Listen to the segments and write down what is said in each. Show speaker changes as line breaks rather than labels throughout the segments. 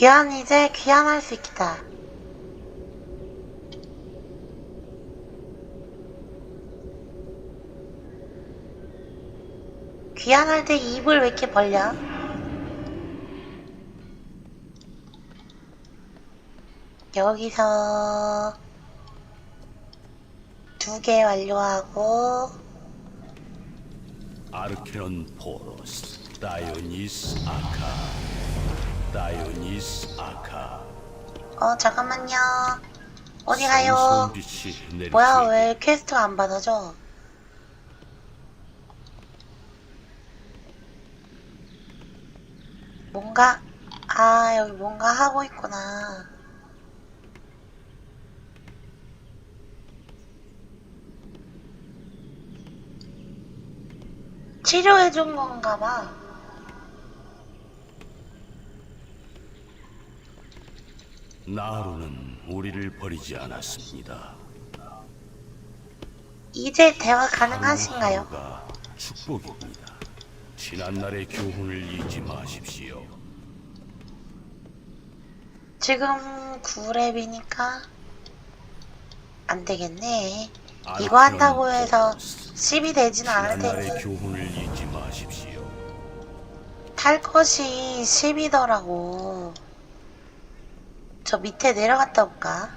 귀환 이제 귀환할 수 있겠다. 귀환할 때 입을 왜 이렇게 벌려? 여기서 두 개 완료하고
아르케논 포로스 다이오니스 아카 다이오니스 아카
어 잠깐만요 어디 가요? 뭐야 왜 퀘스트가 안 받아져? 뭔가 아 여기 뭔가 하고 있구나. 치료해 준 건가 봐.
나루는 우리를 버리지 않았습니다.
이제 대화 가능하신가요?
하루하루가 축복입니다. 지난 날의 교훈을 잊지 마십시오.
지금 9렙이니까 안 되겠네. 이거 한다고 해서 10이 되지는 않을
지난 날의
테니
교훈을 잊지 마십시오.
탈 것이 10이더라고. 저 밑에 내려갔다 올까?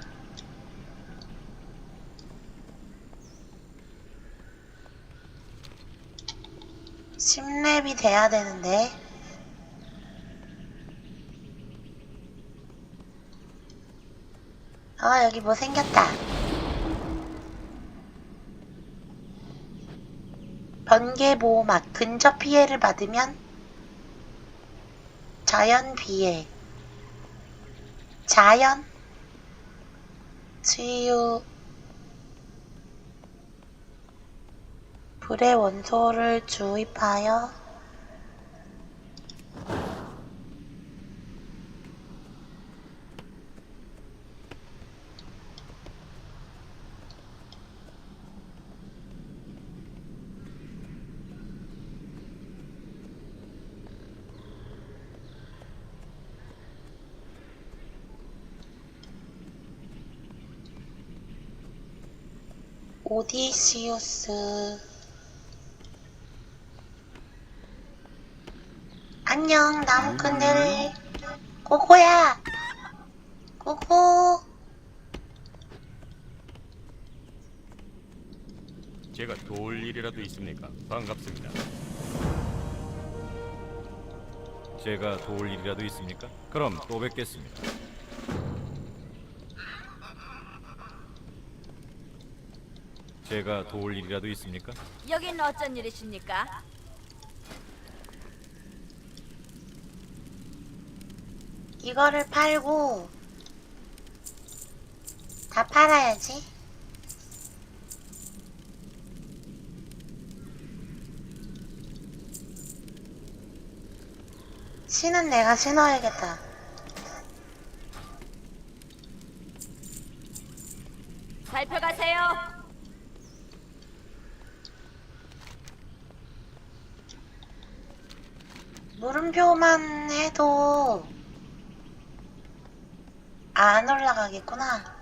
십 렙이 돼야 되는데. 아, 여기 뭐 생겼다. 번개 보호막 근접 피해를 받으면 자연 비해 자연 치유 불의 원소를 주입하여 오디시우스 안녕 나무꾼들 고고야 고고
제가 도울 일이라도 있습니까? 반갑습니다. 제가 도울 일이라도 있습니까? 그럼 또 뵙겠습니다. 제가 도울 일이라도 있습니까?
여긴 어쩐 일이십니까?
이거를 팔고 다 팔아야지 신은 내가 신어야겠다
살펴가세요.
물음 표만 해도 안 올라가겠구나.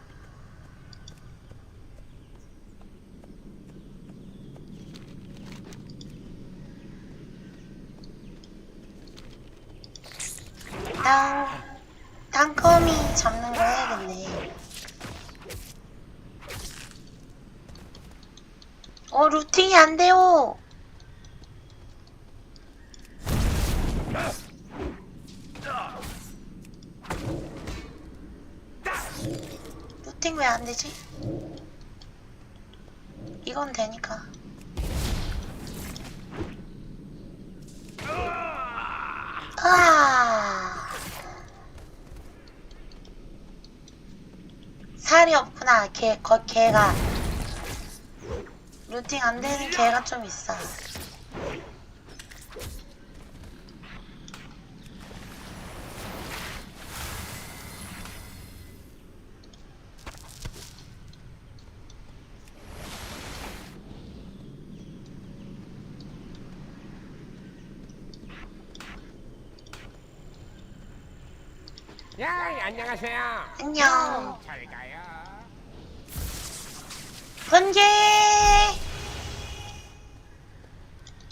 땅, 땅거미 잡는 거 해야겠네. 어, 루팅이 안 돼요. 루팅 왜 안 되지? 이건 되니까. 아. 살이 없구나. 개, 거, 개가. 루팅 안 되는 개가 좀 있어.
야, 안녕하세요.
안녕.
잘 가요.
번개.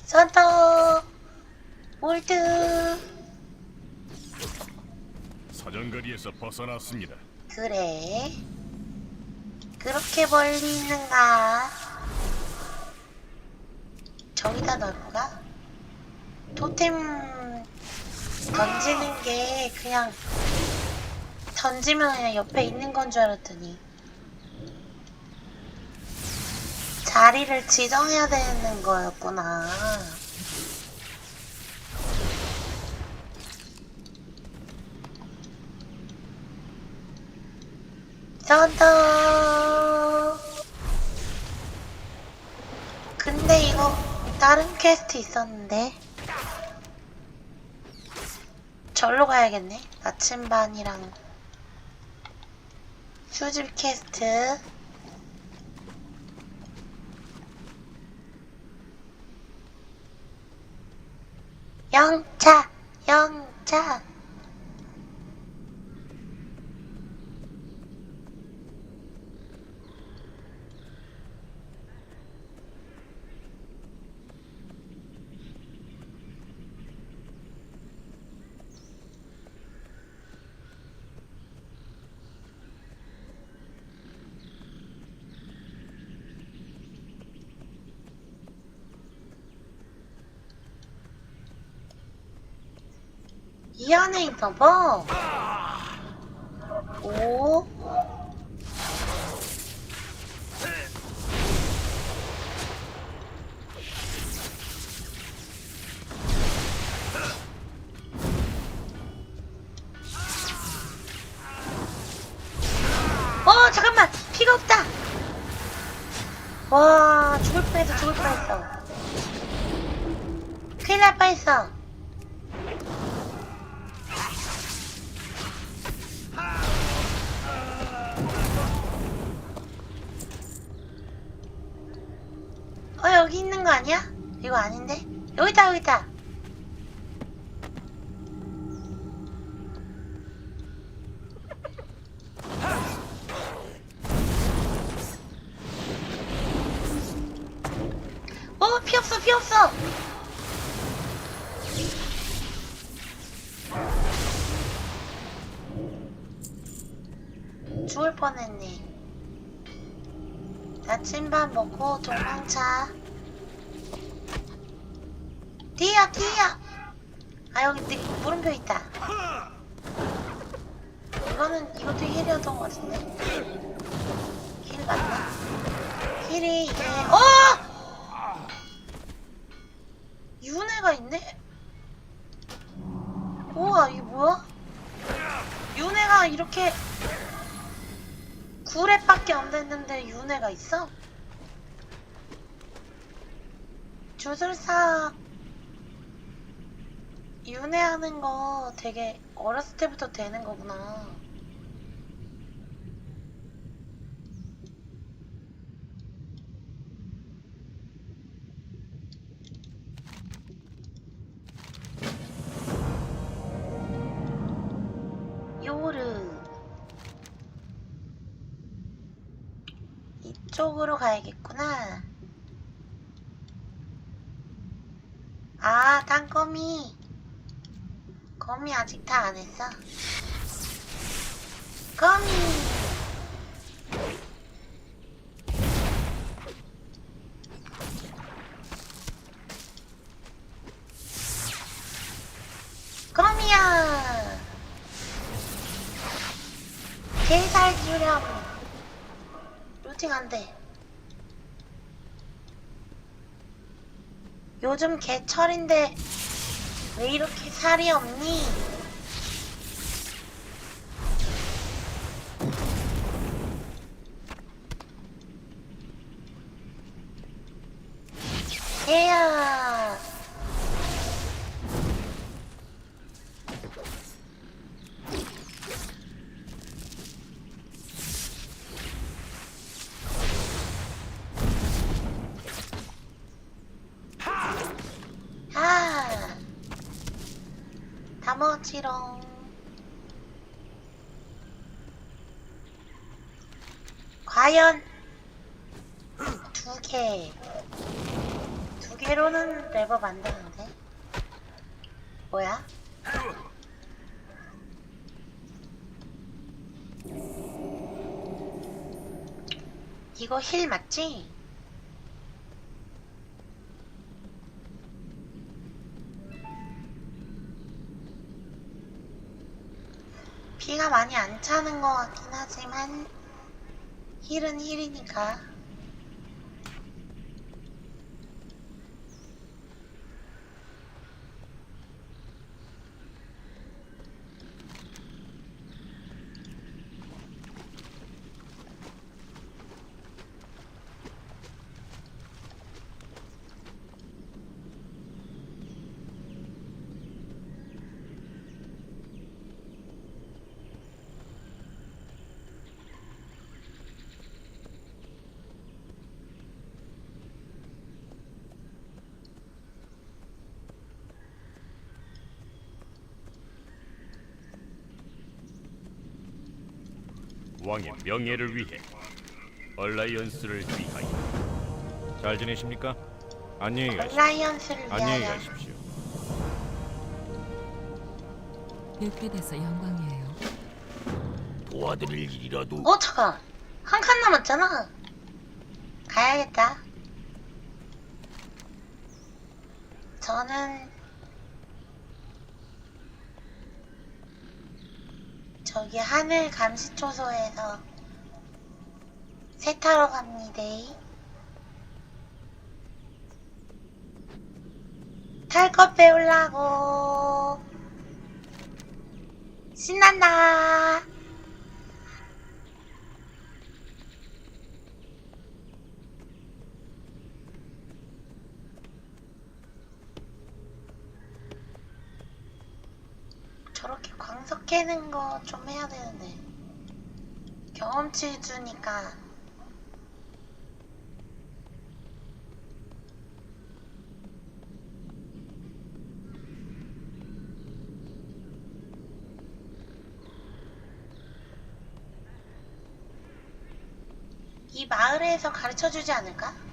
서더. 몰드.
사정거리에서 벗어났습니다.
그래. 그렇게 멀리 있는가? 저기다 넣을까? 토템 던지는 게 그냥 던지면 그냥 옆에 있는 건 줄 알았더니 자리를 지정해야 되는 거였구나. 짜잔. 근데 이거 다른 퀘스트 있었는데 절로 가야겠네. 나침반이랑 수집 퀘스트. 영차, 영차. 이 안에 있나 봐. 오. 어, 잠깐만. 피가 없다. 와, 죽을 뻔했어, 죽을 뻔했어. 큰일 날 뻔했어. 어 여기 있는 거 아니야? 이거 아닌데? 여기다 여기다 어피 없어 죽을 뻔했네 나침반 먹고 도망차. 뛰어, 뛰어! 아, 여기 내 물음표 있다. 이거는, 이것도 힐이었던 것 같은데. 힐 맞나? 힐이 이게, 어! 윤회가 있네? 우와, 이게 뭐야? 윤회가 이렇게 9렙밖에 안 됐는데 윤회가 있어? 주술사 윤회하는 거 되게 어렸을 때부터 되는 거구나. 이쪽으로 가야겠구나. 아, 땅거미. 거미 아직 다 안 했어. 거미. 거미야. 게살 주렴. 돼. 요즘 개철인데 왜 이렇게 살이 없니? 개야. 싫어. 과연 두 개. 두 개로는 랩업 안 되는데. 뭐야? 이거 힐 맞지? 차는 것 같긴 하지만 힐은 힐이니까
왕의 명예를 위해 얼라이언스를 위하여
잘 지내십니까? 안녕히 가십시오.
라이언스를
안녕히
위하여
가십시오.
뵙게 돼서 영광이에요.
도와드릴 일이라도
어 잠깐 한 칸 남았잖아 가야겠다 저는 저기 하늘 감시초소에서 세타러 갑니다. 탈 것 배우려고. 신난다 저렇게 광석 깨는 거 좀 해야 되는데 경험치 주니까 이 마을에서 가르쳐 주지 않을까?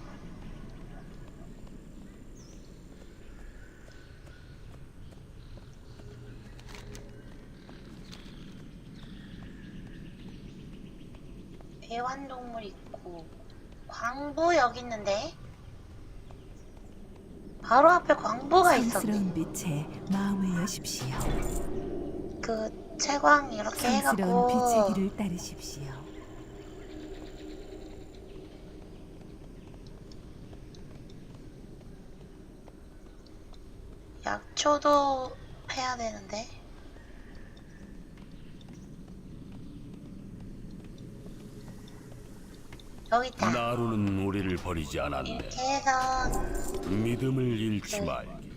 애완동물 있고 광부 여기 있는데 바로 앞에 광부가 있었네
빛에 마음을 여십시오.
그 채광 이렇게
성스러운 빛의
해갖고
길을 따르십시오.
약초도 해야 되는데 여기 있다
나루는 우리를 버리지 않았네
이렇게 해서
믿음을 잃지
네.
말기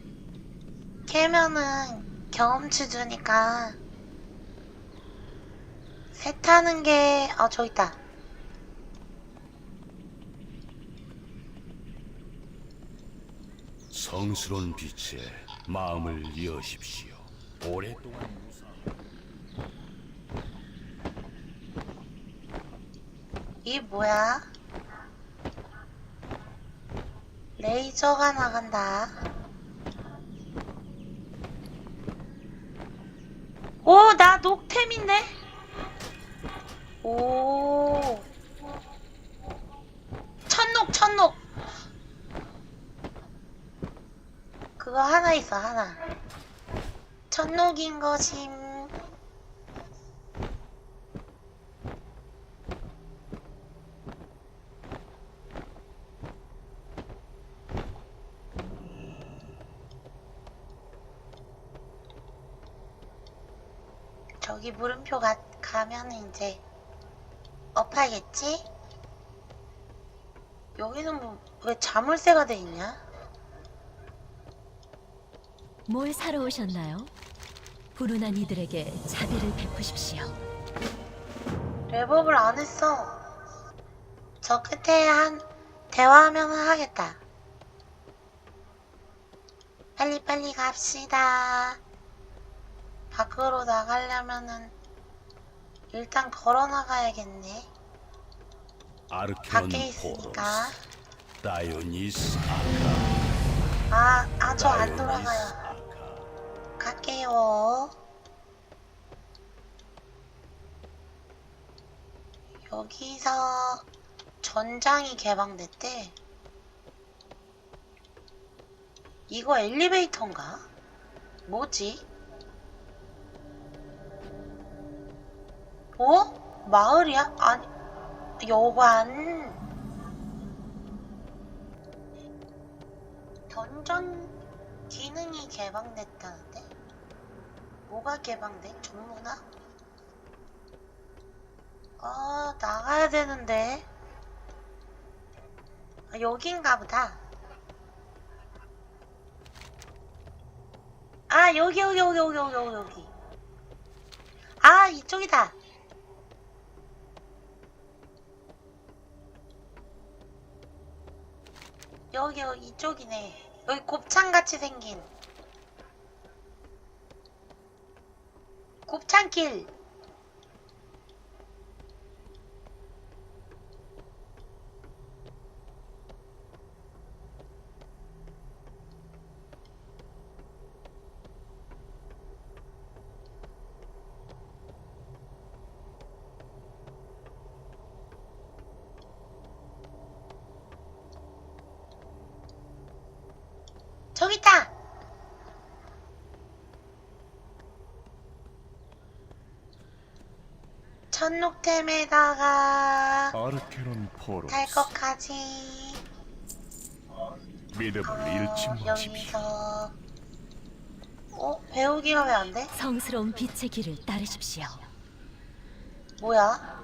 캐면은 경험치 주니까 새 타는 게, 어, 저기 있다.
성스러운 빛에 마음을 여십시오 오랫동안 무사
이게 뭐야? 레이저가 나간다. 오, 나 녹템인데? 오. 천녹, 천녹. 그거 하나 있어, 하나. 천녹인 것임. 저기 물음표 가, 가면 이제 업하겠지? 여기는 뭐 왜 자물쇠가 돼 있냐?
뭘 사러 오셨나요? 불운한 이들에게 자비를 베푸십시오.
랩업을 안 했어. 저 끝에 한 대화하면 하겠다. 빨리빨리 갑시다. 밖으로 나가려면은 일단 걸어 나가야겠네.
아르케론
밖에
포로스
있으니까.
다이오니스 아카
아, 아, 저 안
다이오니스
돌아가요.
아카
갈게요. 여기서 전장이 개방됐대. 이거 엘리베이터인가? 뭐지? 어? 마을이야? 아니, 여관. 던전 기능이 개방됐다는데? 뭐가 개방돼? 전문화? 아, 나가야 되는데. 아, 여긴가 보다. 아, 여기, 여기, 여기, 여기, 여기, 여기. 아, 이쪽이다. 여기, 여기, 이쪽이네. 여기 곱창 같이 생긴. 곱창길. 저기 있다. 천록템에다가
아르케론 포로스
탈 것까지
믿음을
어,
잃지 마십시오
여기서 어? 배우기가 왜 안 돼?
성스러운 빛의 길을 따르십시오.
뭐야?